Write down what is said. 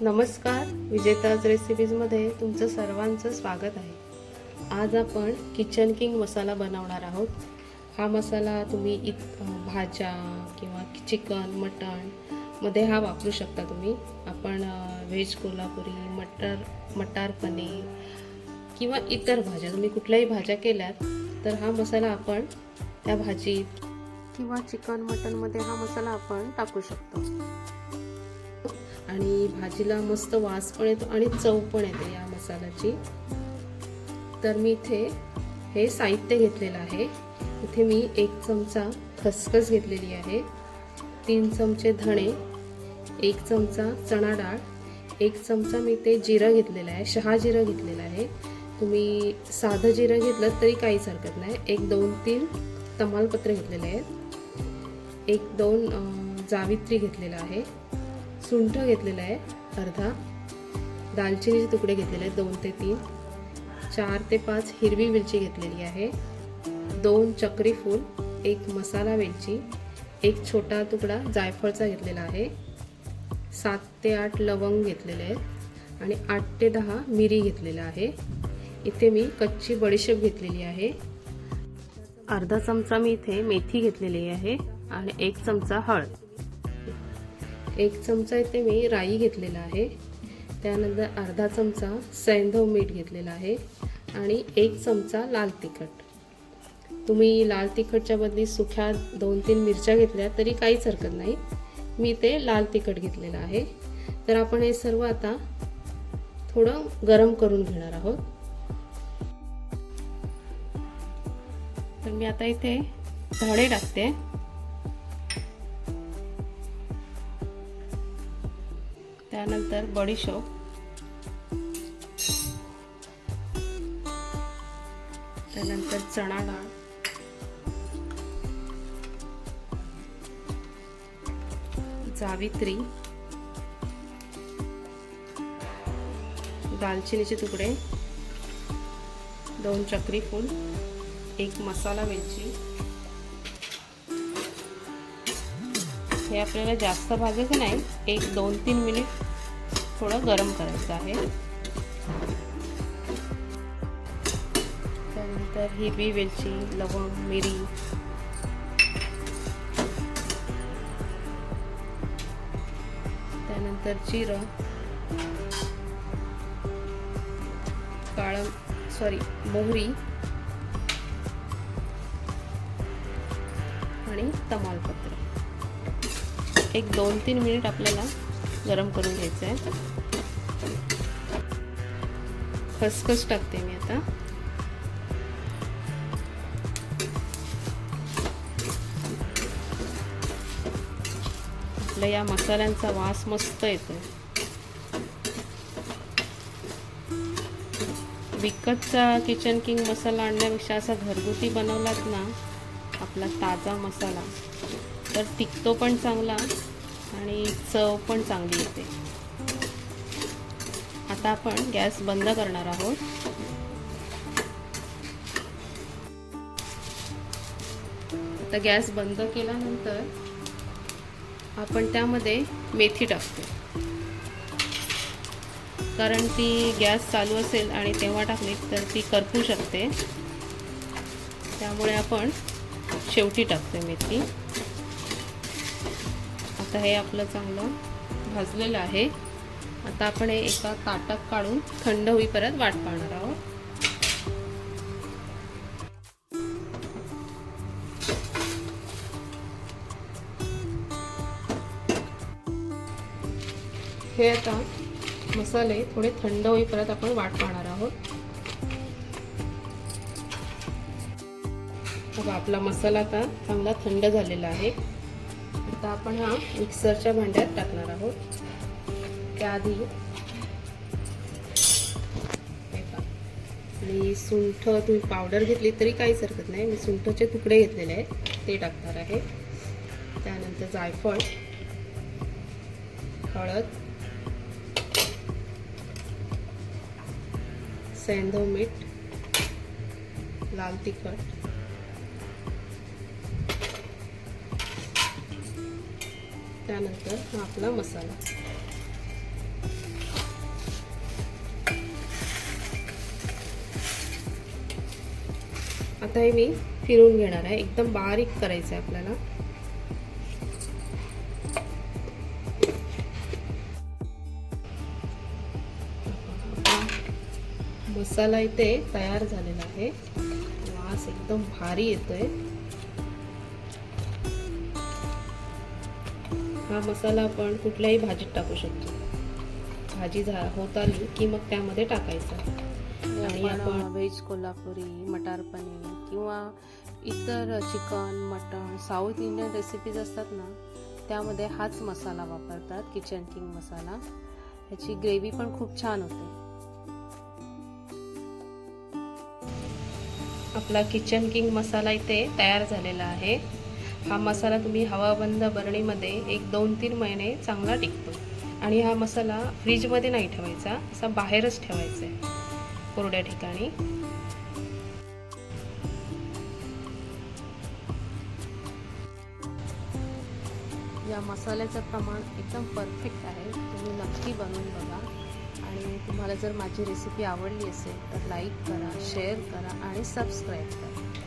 नमस्कार विजेताज रेसिपीजमध्ये तुमचं सर्वांचं स्वागत आहे. आज आपण किचन किंग मसाला बनवणार आहोत. हा मसाला तुम्ही इत भाज्या किंवा चिकन मटणमध्ये हा वापरू शकता तुम्ही. आपण व्हेज कोल्हापुरी मटर मटार पनीर किंवा इतर भाज्या. तुम्ही कुठल्याही भाज्या केल्यात तर हा मसाला आपण त्या भाजीत किंवा चिकन मटनमध्ये हा मसाला आपण टाकू शकतो. आणि भाजीला मस्त वास पण येतो आणि चव पण येते या मसाल्याची. तर मी इथे हे साहित्य घेतलेलं आहे. इथे मी एक चमचा खसखस घेतलेली आहे. तीन चमचे धणे एक चमचा चणा डाळ एक चमचा मी ते जिरं घेतलेलं आहे. शहा जिरं घेतलेलं आहे. तुम्ही साधं जिरं घेतलं तरी काहीच हरकत नाही. एक दोन तीन तमालपत्र घेतलेले आहेत. एक दोन जावित्री घेतलेलं आहे. सुंठ घेतलेलं आहे अर्धा. दालचिनीचे तुकडे घेतलेले आहेत दोन ते तीन. चार ते पाच हिरवी मिरची घेतलेली आहे. दोन चक्री फूल एक मसाला वेलची एक छोटा तुकडा जायफळचा घेतलेला आहे. सात ते आठ लवंग घेतलेले आहेत आणि आठ ते दहा मिरी घेतलेलं आहे. इथे मी कच्ची बडीशेप घेतलेली आहे. अर्धा चमचा मी इथे मेथी घेतलेली आहे आणि एक चमचा हळद. एक चमचा इथे मी राई घेतलेला आहे. त्यानंतर अर्धा चमचा सैंधव मीठ घेतलेला आहे आणि एक चमचा लाल तिखट. तुम्ही लाल तिखटच्या बदली सुख्या दोन तीन मिरच्या घेतल्या तरी काहीच हरकत नाही. मी ते लाल तिखट घेतलेलं आहे. तर आपण हे सर्व आता थोडं गरम करून घेणार आहोत. तर मी आता इथे धणे टाकते. त्यानंतर बडीशोप त्यानंतर चणा डाळ जावित्री. दालचिनीचे तुकडे. दोन चक्री फूल. एक मसाला वेलची. हे आपल्याला जास्त भाजायचं नाही. एक दोन तीन मिनिट थोडं गरम करायचं आहे. त्यानंतर हिरवी वेलची लवंग मिरी. त्यानंतर जिरं. काळं सॉरी मोहरी. आणि तमालपत्र. एक दोन तीन मिनिट आपल्याला गरम करून घ्यायचं आहे खसखस टाकते मी आता. आपल्या या मसाल्यांचा वास मस्त येतो विकतचा किचन किंग मसाला आणण्यापेक्षा असा घरगुती बनवलात ना आपला ताजा मसाला तर टिकतो पण चांगला. आणि चव पण चांगली येते. आता आपण गॅस बंद करणार आहोत. आता गॅस बंद केल्यानंतर आपण त्यामध्ये मेथी टाकतो. कारण ती गॅस चालू असेल आणि तेव्हा टाकली तर ती करपू शकते. त्यामुळे आपण शेवटी टाकतो मेथी. आता हे आपलं चांगलं भाजलेलं आहे. आता आपण हे एका ताटात काढून थंड होईपर्यंत वाट पाहणार आहोत. हे आता मसाले थोडे थंड होईपर्यंत आपण वाट पाहणार आहोत. बघा आपला मसाला आता चांगला थंड झालेला आहे. आता आपण हा मिक्सरच्या भांड्यात टाकणार आहोत. त्याआधी हे आणि सुंठ तुम्ही पावडर घेतली तरी काहीच हरकत नाही. मी सुंठचे तुकडे घेतलेले आहेत ते टाकणार आहे. त्यानंतर जायफळ हळद सैंधव मीठ लाल तिखट त्यानंतर हा आपला मसाला. आता हे मी फिरून घेणार आहे. एकदम बारीक करायचं आहे आपल्याला. मसाला इथे तयार झालेला आहे. वास एकदम भारी येतोय. हा मसाला आपण कुठल्याही भाजीत टाकू शकतो. भाजी झा होत आली की मग त्यामध्ये टाकायचा. आणि आपण व्हेज कोल्हापुरी मटार पनीर किंवा इतर chicken mutton south Indian recipes असतात ना त्यामध्ये हाच मसाला वापरतात किचन किंग मसाला. ह्याची ग्रेव्ही पण खूप छान होते. आपला किचन किंग मसाला इथे तयार झालेला आहे. हा मसाला तुम्ही हवाबंद बरणीमध्ये एक दोन तीन महिने चांगला टिकतो. आणि हा मसाला फ्रीजमध्ये नाही ठेवायचा असा बाहेरच ठेवायचा आहे. कोरड्या ठिकाणी. या मसाल्याचं प्रमाण एकदम परफेक्ट आहे. तुम्ही नक्की बनवून बघा. आणि तुम्हाला जर माझी रेसिपी आवडली असेल तर लाईक करा शेअर करा आणि सबस्क्राईब करा.